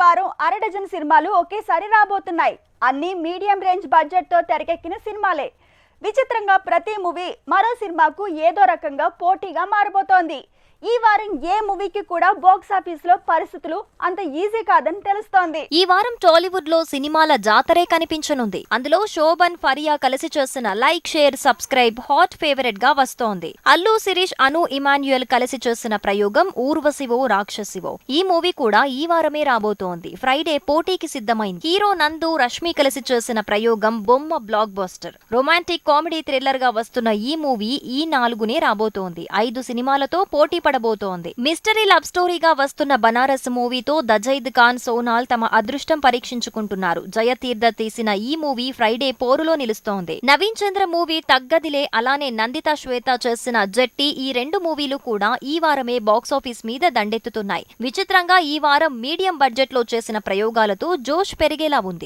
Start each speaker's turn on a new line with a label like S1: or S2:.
S1: వారం అరడజన్ సినిమాలు ఒకేసారి రాబోతున్నాయి. అన్ని మీడియం రేంజ్ బడ్జెట్తో తెరకెక్కిన సినిమాలే. విచిత్రంగా ప్రతి మూవీ మరో సినిమాకు ఏదో రకంగా పోటీగా మారబోతోంది. ఈ వారం ఏ మూవీకి కూడా బాక్స్ ఆఫీస్లో పరిస్థితులు అంత ఈజీ కాదని తెలుస్తోంది.
S2: ఈ వారం టాలీవుడ్లో సినిమాల జాతరే కనిపించనుంది. అందులో శోభన్ ఫరియా కలిసి చేసిన లైక్ షేర్ సబ్స్క్రైబ్ హాట్ ఫేవరెట్గా వస్తోంది. అల్లు శిరీష్ అను ఇమాన్యుయల్ కలిసి చేసిన ప్రయోగం ఊర్వశివో రాక్షసివో. ఈ మూవీ కూడా ఈ వారమే రాబోతోంది. ఫ్రైడే పోటీకి సిద్ధమైంది. హీరో నందు రష్మి కలిసి చేసిన ప్రయోగం బొమ్మ బ్లాక్ బస్టర్ రొమాంటిక్ కామెడీ థ్రిల్లర్గా వస్తున్న ఈ మూవీ ఈ నాలుగునే రాబోతోంది. ఐదు సినిమాలతో పోటీ పడబోతోంది మిస్టరీ లవ్ స్టోరీగా వస్తున్న బనారస్ మూవీతో దజైద్ ఖాన్ సోనాల్ తమ అదృష్టం పరీక్షించుకుంటున్నారు. జయతీర్థ తీసిన ఈ మూవీ ఫ్రైడే పోరులో నిలుస్తోంది. నవీన్ చంద్ర మూవీ తగ్గదిలే అలానే నందిత శ్వేత చేసిన జట్టి ఈ రెండు మూవీలు కూడా ఈ వారమే బాక్సాఫీస్ మీద దండెత్తుతున్నాయి. విచిత్రంగా ఈ వారం మీడియం బడ్జెట్లో చేసిన ప్రయోగాలతో జోష్ పెరిగేలా ఉంది.